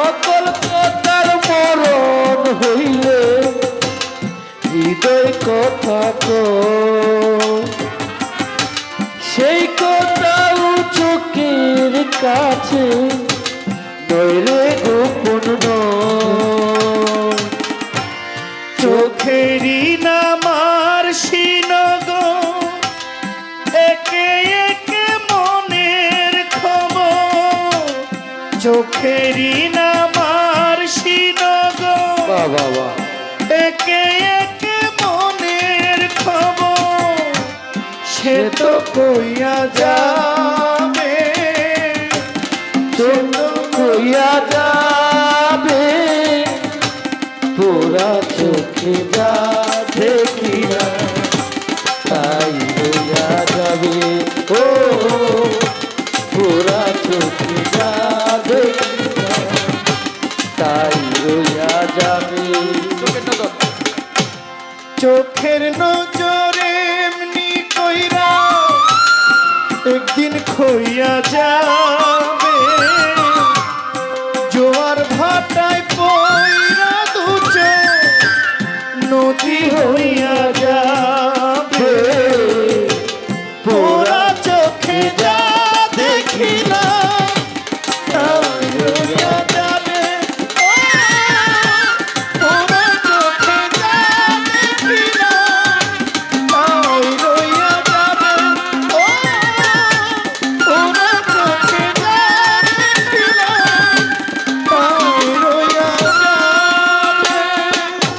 সকল কথার মরণ হইলে হৃদয় কথা কয়। সেই কথা চোখের কাছে, নইলে গোপন। চোখেরই নামার সিনগ একে একে মনের খবর চোখেরই সিনগ বাহ একে একে মনের খবর, সে তো কইয়া যাবে। সে তো কইয়া যাবে। তোরা চোখে যা দেখি তাই হইয়া যাবে চোখের নজরে এমনি কইরা একদিন খইয়া যাবে। জোয়ার ভাটায়